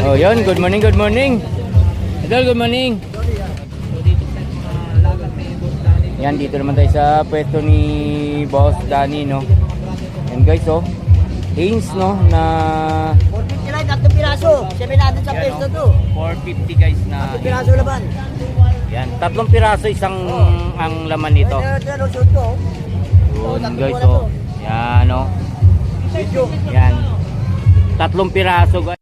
Oh, yun. Good morning, good morning. Idol, good morning. Yan, dito naman tayo sa pwesto ni Boss Danny, no? Yan guys, oh. Haynes, no? Na... 450 lang, tatlong piraso. Sabi natin sa Yan, pesto oh, to. 450 guys na... Tatlong piraso laban. Yan, tatlong piraso isang ang laman nito. To. Yun guys, oh. Yan, oh. Video. Yan. Tatlong piraso guys.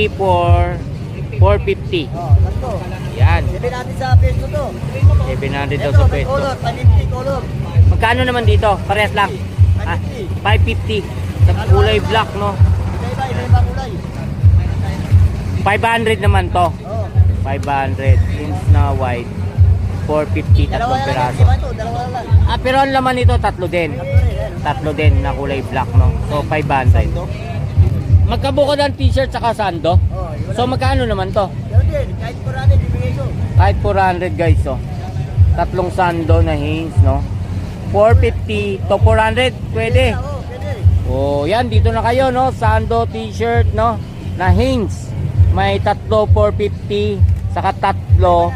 3, 4, 450. Oh, tatlo. Yan. Sabi natin sa pesto to. 700 daw sa peso. color, 550 color. Magkano naman dito? Parehas lang. Ah, 550. Sa kulay black, no? Iba-iba, iba-iba kulay. 500 naman to. Oh. 500. Since na white. 450, Dalawa tatlong piraso. Ah, pero ang laman nito, tatlo din. Tatlo eh. Tatlo din na kulay black, no? So, 500. Magkabukod ang t-shirt saka sando. Oh. So, magkano naman to? Yun din, kahit kurate, bibigay ko. Kahit 400 guys, oh. Tatlong sando na Hanes, no? 450 to 400, pwede. Oh, yan dito na kayo no, Sando t-shirt no na Hanes. May tatlo 450 saka tatlo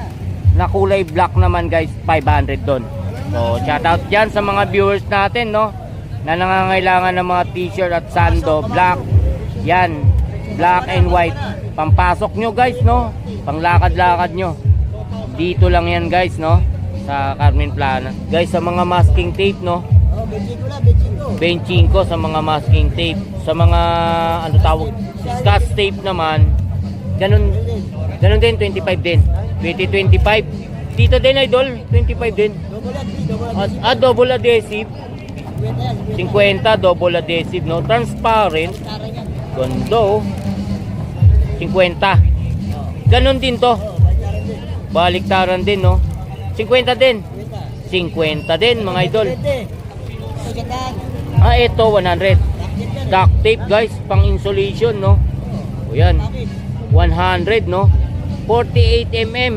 na kulay black naman guys, 500 doon. So, shout out diyan sa mga viewers natin no na nangangailangan ng mga t-shirt at Sando black. Yan, black and white. Pampasok nyo guys no, panglakad-lakad nyo. Dito lang yan guys no? Sa Carmen Plana. Guys, sa mga masking tape no, benching ko sa mga masking tape. Sa mga ano tawag? Scotch tape naman. Ganun ganun din 25 din. 2025 dito din idol 25 din. Ah, double adhesive. Three. 50 yan, 50 double adhesive no? Transparent Oh 50 ganun din to baliktaran din no 50 din 50. 50 din mga idol 20. Magandaan. ah ito 100 Bakit yan? duct tape guys pang insulation no o yan Bakit? 100 no 48 mm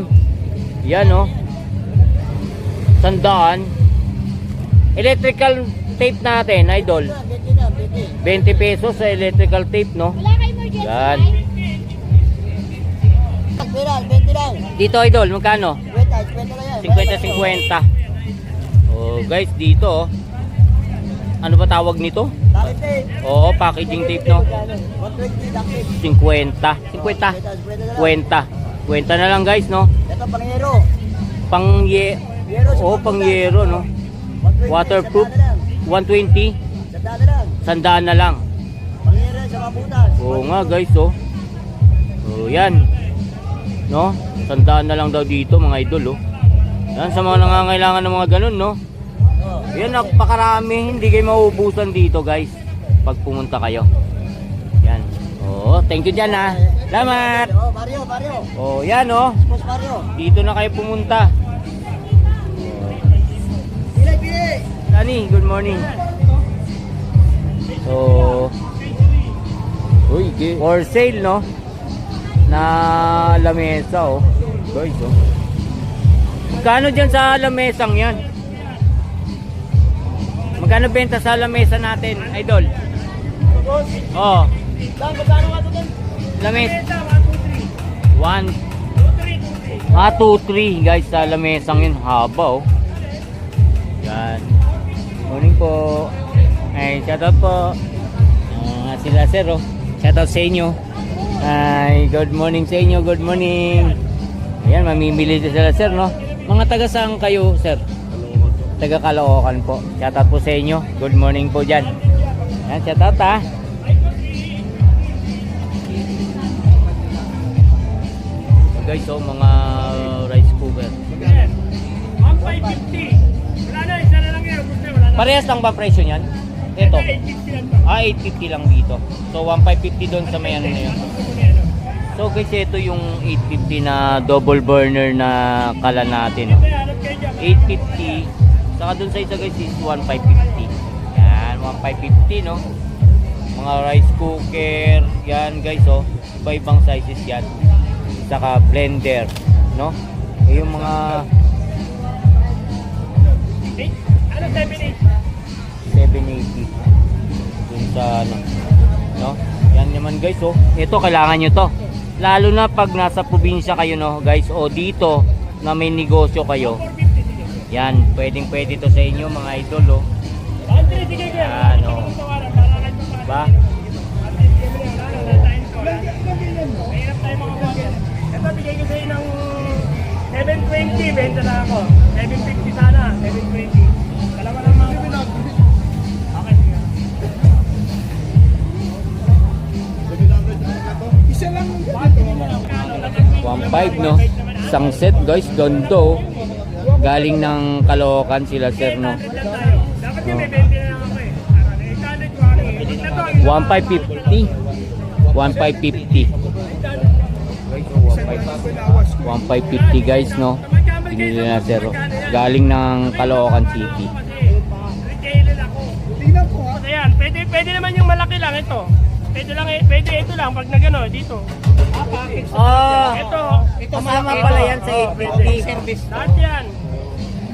yan no sandaan electrical tape natin idol 20 na, 20. 20 pesos sa electrical tape no yan Pera, 20 lang. dito idol magkano 50, 50 lang yan. 50 50 oh guys dito oh. ano ba tawag nito oo packaging tape no 120 dakit. 50 50 kwenta kwenta na lang guys no Ito pangero. pang ye Yero sa oh papunta. pang yero no 120, waterproof sandaan na lang. 120 Sandaan na lang. Sandaan na lang Pangero sa kaputas. Oo nga guys oh. Oh yan. No? Sandaan na lang daw dito mga idol oh. Yan sa mga nangangailangan ng mga ganun no. Yan napakarami, hindi kayo mauubusan dito guys pag pumunta kayo. Yan. Oh, thank you diyan ha. Salamat. Oh, Mario, Mario. Oh, yan oh. Dito na kayo pumunta. Dani, good morning. So, Uy, gi- for sale no? Na lamesa oh. Guys oh. Magkano dyan sa lamesang yan? Magkano benta sa lamesa natin, idol? Oh, magkano nga ito din? lames. 1 Ah, 2, 3 guys sa lamesang yun. Haba oh. Yan. Morning po. Ay, shoutout po. Ah, sila sir oh. Shoutout sa inyo. Ay, good morning sa inyo. Good morning. Ayan, mamimili sila sir no. Mga taga saan kayo sir? Taga Caloocan po. Shoutout po sa inyo. Good morning po dyan. Ayan, shoutout ha. Guys, oh, mga rice cooker. 1,550. Wala na, isa na lang yan. Parehas lang ba presyo niyan? Ito. 850 lang to. Ah, 850 lang dito. So, 1,550 doon sa may ano na yun. So, guys, ito yung 850 na double burner na kala natin. Dyan. 850. Saka dun sa isa guys is 1550. Yan, 1550 no. Mga rice cooker, yan guys oh. Iba-ibang sizes yan. Saka blender, no? Eh, yung mga Ano 7-8? 780 dun sa ano no yan naman guys oh ito kailangan nyo to lalo na pag nasa probinsya kayo no guys o dito na may negosyo kayo 450 sige. yan pwedeng pwede to sa inyo mga idol oh. Yan, oh. Tawaran, para kahit pa paano. ba Andre, sige mo yan. Wala tayong to, ha? Mahirap tayo mga vlogger. Ito, bigay ko sa'yo ng 720, benta na ako. No isang set guys gando galing ng Caloocan sila sir no 800 lang tayo. Dapat yung may 20 na lang ako. Parang 800 ko. Edit na to, yung- 1550 1550 guys no binili na sir oh. galing ng Caloocan City Retailer ako. Tingnan ko ha. Kasi yan, pwede, pwede naman yung malaki lang ito. Pwede lang, eh, pwede ito lang pag nagano dito. Ah Ito, kasama pala yan sa 850 Service. lahat yan.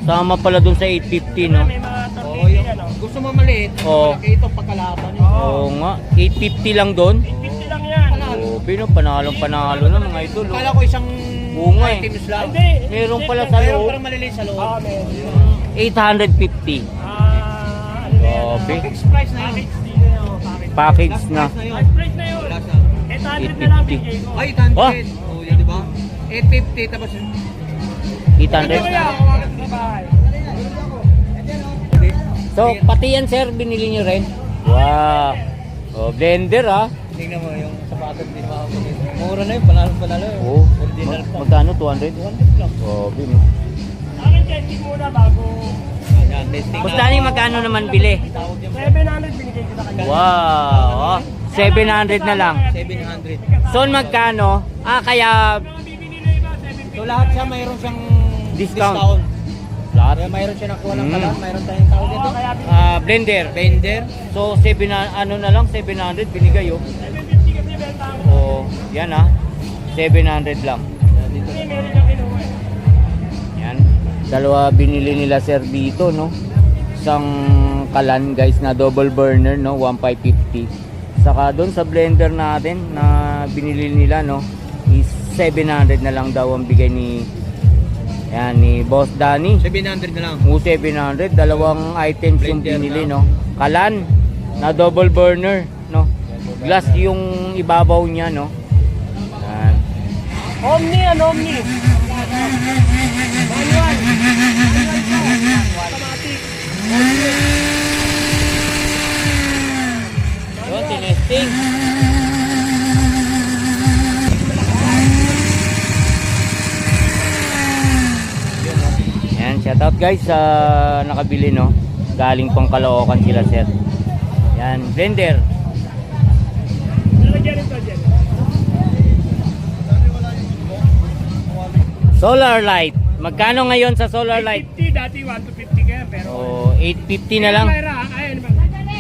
sama pala dun sa 850 no May mga yan, oh. Gusto mo maliit? Oo. Malaki ito pagkalaban nyo. Oo nga 850 lang doon 850 lang yan. oh pino panalong panalo na mga idol oh. Kala ko isang Oo nga eh. items lang. Hindi. Meron pala sa Meron loob. parang maliliit sa loob. Ah, meron. 850 Ah, ano yan? Grabe. Fixed price na yun. Package din na yun, oh, package. package Last na price na yun. Last price na yun. 850. bigay ko. Ay, 800. Oh. Oh, yun, di ba? 850 tapos Ito 800 kaya, kawagan sa bahay. So, pati yan sir, binili nyo rin? Wow. Oh, blender ah. Tingnan mo yung sapatos ni Mama. Mura na yun, panalo panalo yun. Oh, Original mag- pa. magkano? 200? 200 lang. Oh, bino. Akin testing muna bago. Yan, testing. Basta ni magkano naman bili? Tawag yung 700 binigay ko na kanya. Wow. Oh, 700 na lang. 700. So, magkano? Ah, kaya Mga bibili na iba, 750. So lahat siya mayroon siyang Discount. lahat. Kaya mayroon siya nakuha ng Mm. kalan, mayroon tayong tawag dito. Ah, blender. Blender. So, 7 na, ano na lang, 700 binigay oh. 750 kasi benta ko. Oh, yan ah. 700 lang. Yan. Dalawa binili nila sir dito, no? Isang kalan guys na double burner, no? 1550. Saka doon sa blender natin na binili nila, no? Is 700 na lang daw ang bigay ni yan, ni Boss Danny. 700 na lang. Mo 700, dalawang items yung Blender binili, na. no? Kalan na double burner, no? Glass yung ibabaw niya, no? Yan. Omni yan, Omni. Guys sa nakabili no. Galing pang Caloocan sila sir. Yan, blender. Solar light. Magkano ngayon sa solar light? 850, dati 150 kaya, pero... Oh, 850 na lang. Mayra, kaya naman.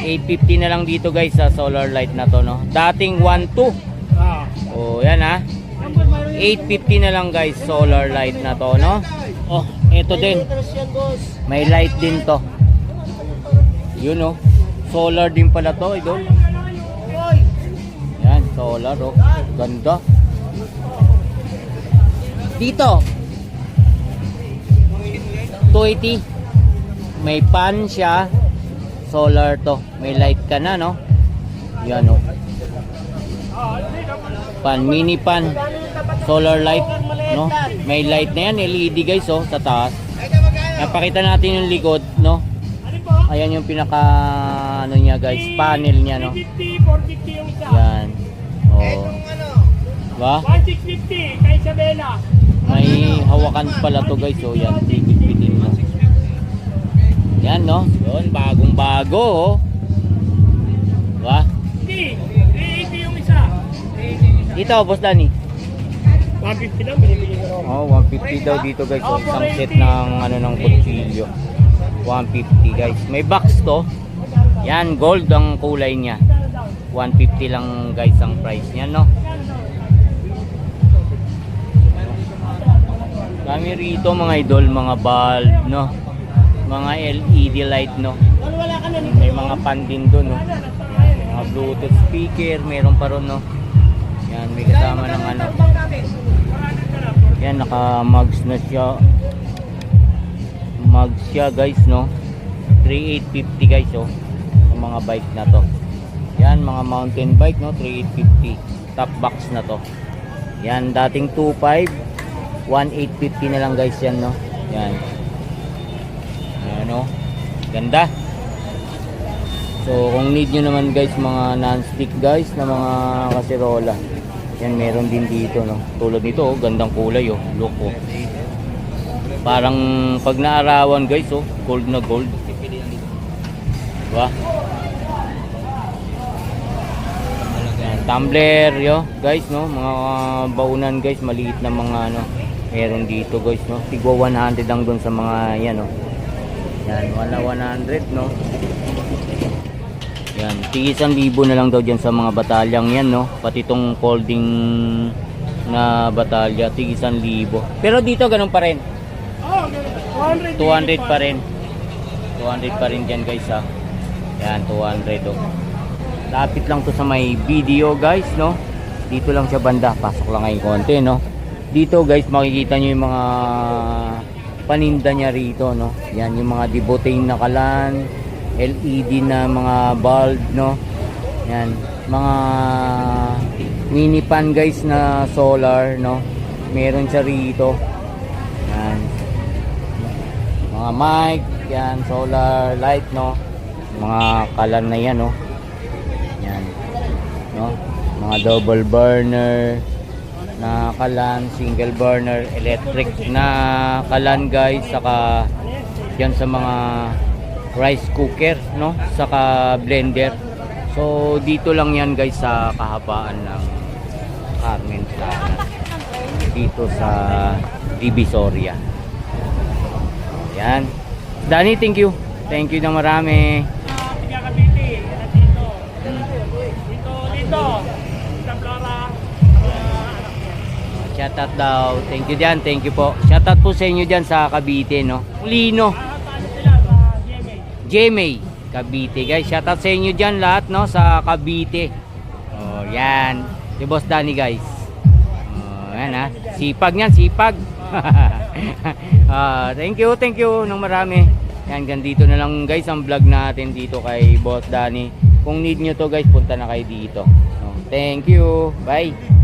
850 na lang dito guys sa solar light na to no. Dating 12. Ah. Oh, yan ha. 850 na lang guys solar light na to no. Oh, ito din. May light din to. Yun oh. Solar din pala to, idol. Yan, solar oh. Ganda. Dito. 280. May pan siya. Solar to. May light ka na, no? Yan oh. Pan, mini pan. Solar light, no? May light na yan, LED guys, oh, sa taas. Napakita natin yung likod, no? Ayan yung pinaka ano niya guys, panel niya no. 350, 450 yung isa. Yan. Oh. Ba? 1650 kay Isabela. May hawakan pala to guys. Oh, yan 350 din no. Yan no. Yun, bagong bago oh. Ba? Hindi, 380 yung isa. 380 yung isa. Dito, boss Danny. 150 lang, binibigyan ko naman. Oh, 150 daw dito guys. Oh, isang set ng ano ng kutsilyo. 150 guys. May box to. Yan, gold ang kulay niya. 150 lang guys ang price niya, no? Kami rito mga idol, mga bulb, no? Mga LED light, no? May mga pan din doon, no? Mga Bluetooth speaker, meron pa ron, no? Yan, may kasama ng ano. Yan, naka-mugs na siya. Mugs siya, guys, no? 3850 guys, oh. Ang mga bike na to. Yan, mga mountain bike, no? 3850. Top box na to. Yan, dating 25. 1850 na lang guys yan, no? Yan. Yan, no? Ganda. So, kung need nyo naman guys, mga non-stick guys, na mga kaserola. Yan, meron din dito, no? Tulad nito, oh, gandang kulay, oh. Look, oh. Parang pag naarawan guys, oh, gold na gold. Diba? Yan, tumbler, yo, guys, no? Mga baunan guys, maliit na mga ano. Meron dito guys, no? Tigwa 100 lang doon sa mga yan, no? Yan, wala 100, no? Yan, tigisan libo na lang daw dyan sa mga batalyang yan, no? Pati tong folding na batalya, tigisan libo. Pero dito ganun pa rin. Oh, 200. 200 pa rin. 200 pa rin dyan guys ha. Yan, 200 oh. Lapit lang to sa may video guys, no? Dito lang siya banda. Pasok lang ngayon konti, no? Dito guys, makikita nyo yung mga paninda niya rito, no? Yan, yung mga dibotane na kalan, LED na mga bulb, no? Yan, mga mini pan guys na solar, no? Meron siya rito. Yan, mga mic, yan, solar light, no? Mga kalan na yan, no? Yan, no? Mga double burner na kalan, single burner, electric na kalan guys, saka yan sa mga rice cooker, no? Saka blender. So, dito lang yan guys sa kahabaan ng Carmen Plaza. Dito sa Divisoria. Yan. Danny, thank you. Thank you na marami. Shoutout daw. Thank you dyan. Thank you po. Shoutout po sa inyo dyan sa Cavite, no? Lino. Jemay. Cavite, guys. Shoutout sa inyo dyan lahat, no? Sa Cavite. Oh, yan. Si Boss Danny, guys. Oh, yan ha. Sipag yan, sipag. Ah, thank you, thank you nung marami. Yan, ganito na lang guys ang vlog natin dito kay Boss Danny. Kung need nyo to guys, punta na kayo dito. Oh, thank you. Bye.